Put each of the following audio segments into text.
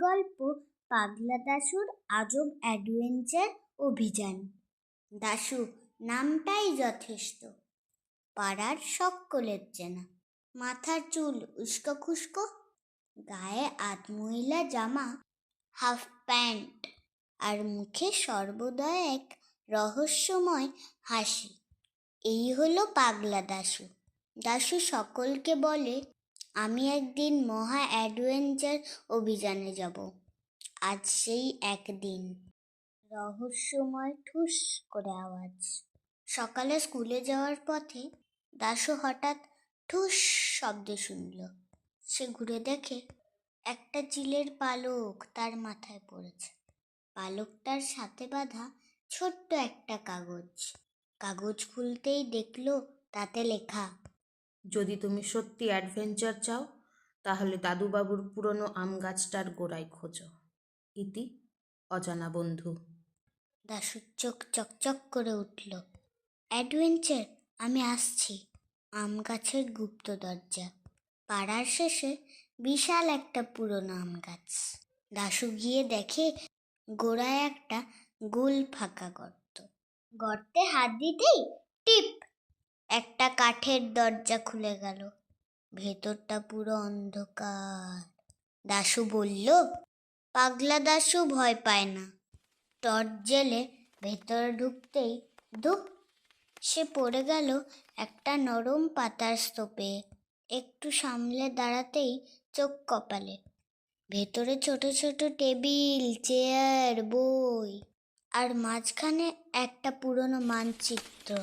গল্প, পাগলা দাশুর আজব অ্যাডভেঞ্চার অভিযান। দাশু, নামটাই যথেষ্ট। পাড়ার সকলের চেনা। মাথার চুল উস্কো খুস্কো, গায়ে আধমহিলা জামা, হাফ প্যান্ট, আর মুখে সর্বদা এক রহস্যময় হাসি। এই হলো পাগলা দাশু। দাশু সকলকে বলে আমি একদিন মহা অ্যাডভেঞ্চার অভিযানে যাব। আজ সেই একদিন। রহস্যময় ঠুস করে আওয়াজ। সকালে স্কুলে যাওয়ার পথে দাশু হঠাৎ ঠুস শব্দ শুনল। সে ঘুরে দেখে একটা চিলের পালক তার মাথায় পড়েছে। পালকটার সাথে বাঁধা ছোট্ট একটা কাগজ। কাগজ খুলতেই দেখল তাতে লেখা যদি তুমি সত্যি অ্যাডভেঞ্চার চাও, তাহলে দাদুবাবুর পুরনো আম গাছটার গোড়ায় খোঁজো। ইতি অজানা বন্ধু। দাশুর চোখ চকচক করে উঠল। অ্যাডভেঞ্চার আমি আসছি। আম গাছের গুপ্ত দরজা। পাড়ার শেষে বিশাল একটা পুরনো আম গাছ। দাশু গিয়ে দেখে গোড়ায় একটা গোল ফাঁকা গর্ত। গর্তে হাত দিতেই টিপ! একটা কাঠের দরজা খুলে গেল। ভেতরটা পুরো অন্ধকার। দাশু বলল, পাগলা দাশু ভয় পায় না। টর্চ জেলে ভেতরে ঢুকতেই ধুপ, সে পড়ে গেল একটা নরম পাতার স্তূপে। একটু সামলে দাঁড়াতেই চোখ কপালে। ভেতরে ছোট ছোট টেবিল, চেয়ার, বই আর মাঝখানে একটা পুরনো মানচিত্র।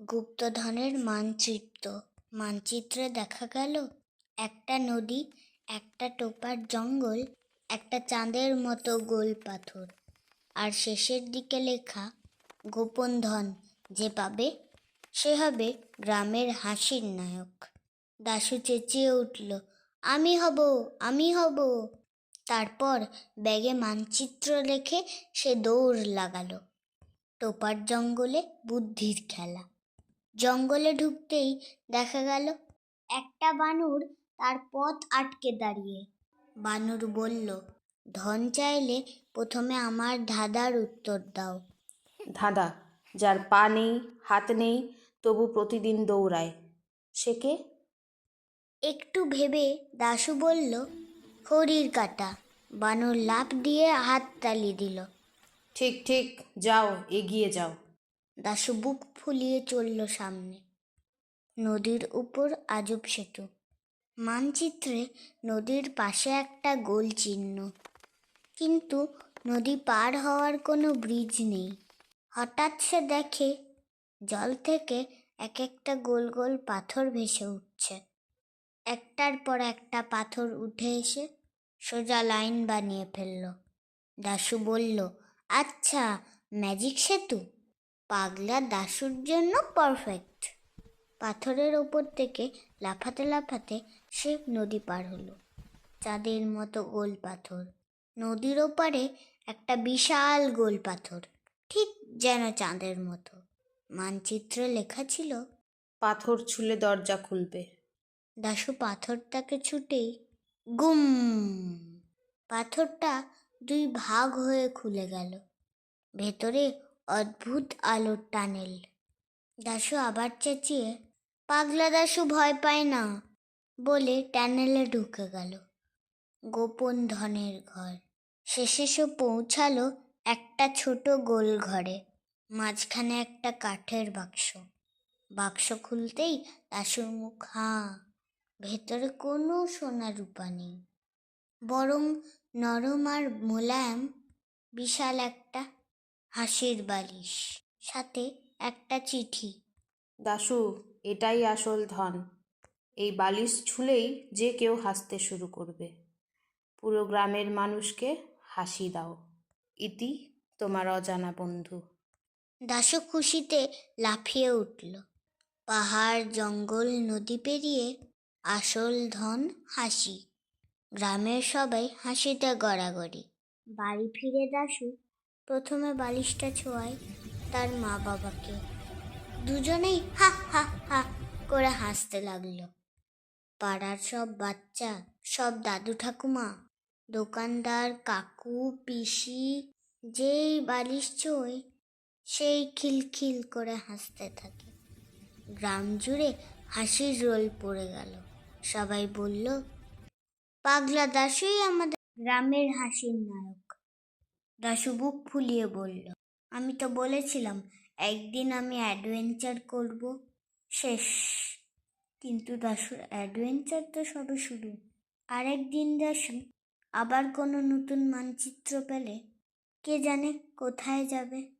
গুপ্তধনের মানচিত্র। মানচিত্রে দেখা গেল, একটা নদী, একটা টোপার জঙ্গল, একটা চাঁদের মতো গোল পাথর। আর শেষের দিকে লেখা, গোপন ধন, যে পাবে, সে হবে গ্রামের হাসির নায়ক। দাশু চেঁচিয়ে উঠল, আমি হব আমি হব। তারপর ব্যাগে মানচিত্র রেখে সে দৌড় লাগালো। টোপার জঙ্গলে বুদ্ধির খেলা। জঙ্গলে ঢুকতেই দেখা গেল একটা বানর তার পথ আটকে দাঁড়িয়ে। বানর বলল ধন চাইলে প্রথমে আমার ধাঁধার উত্তর দাও। ধাঁধা যার পা নেই হাত নেই তবু প্রতিদিন দৌড়ায়। সে কে? একটু ভেবে দাশু বলল হরির কাটা। বানর লাফ দিয়ে হাত তালি দিল। ঠিক ঠিক যাও এগিয়ে যাও। দাশু বুক ফুলিয়ে চলল সামনে। নদীর উপর আজব সেতু। মানচিত্রে নদীর পাশে একটা গোল চিহ্ন। কিন্তু নদী পার হওয়ার কোনো ব্রিজ নেই। হঠাৎ সে দেখে জল থেকে এক একটা গোল গোল পাথর ভেসে উঠছে। একটার পর একটা পাথর উঠে এসে সোজা লাইন বানিয়ে ফেলল। দাশু বলল আচ্ছা ম্যাজিক সেতু? পাগলা দাশুর জন্য পারফেক্ট পাথরের ওপর থেকে লাফাতে লাফাতে সে নদী পার হলো। চাঁদের মতো গোল পাথর। নদীর ওপারে একটা বিশাল গোল পাথর ঠিক যেন চাঁদের মতো। মানচিত্রে লেখা ছিল পাথর ছুলে দরজা খুলবে। দাশু পাথরটাকে ছুটেই গুম! পাথরটা দুই ভাগ হয়ে খুলে গেল। ভেতরে অদ্ভুত আলোর টানেল। দাশু আবার চেঁচিয়ে, পাগলা দাশু ভয় পায় না বলে টানেলে ঢুকে গেল। গোপন ধনের ঘর। শেষে সে পৌঁছালো একটা ছোট গোল ঘরে। মাঝখানে একটা কাঠের বাক্স। বাক্স খুলতেই দাশুর মুখ, হাঁ, ভেতরে কোনো সোনা রূপা নেই। বরং নরম আর মোলায়েম, বিশাল একটা হাসির বালিশ। সাথে একটা চিঠি। দাশু এটাই আসল ধন। এই বালিশ ছুলেই যে কেউ হাসতে শুরু করবে। পুরো গ্রামের মানুষকে হাসি দাও। ইতি তোমার অজানা বন্ধু। দাশু খুশিতে লাফিয়ে উঠল। পাহাড় জঙ্গল নদী পেরিয়ে আসল ধন হাসি। গ্রামের সবাই হাসিতে গড়াগড়ি। বাড়ি ফিরে দাশু প্রথমে বালিশটা ছোঁয়ায় তার মা বাবাকে। দুজনেই হা হা হা করে হাসতে লাগল। পাড়ার সব বাচ্চা, সব দাদু ঠাকুমা, দোকানদার, কাকু, পিসি, যেই বালিশ চোয় সেই খিলখিল করে হাসতে থাকে। গ্রাম জুড়ে হাসির রোল পড়ে গেল। সবাই বলল, পাগলা দাসুই আমাদের গ্রামের হাসির নায়ক। দাশু বুক ফুলিয়ে বলল, আমি তো বলেছিলাম, একদিন আমি অ্যাডভেঞ্চার করব। শেষ। কিন্তু দাশুর, অ্যাডভেঞ্চার তো সবে শুরু। আরেক দিন দাশু আবার কোনো নতুন মানচিত্র পেলে কে জানে কোথায় যাবে?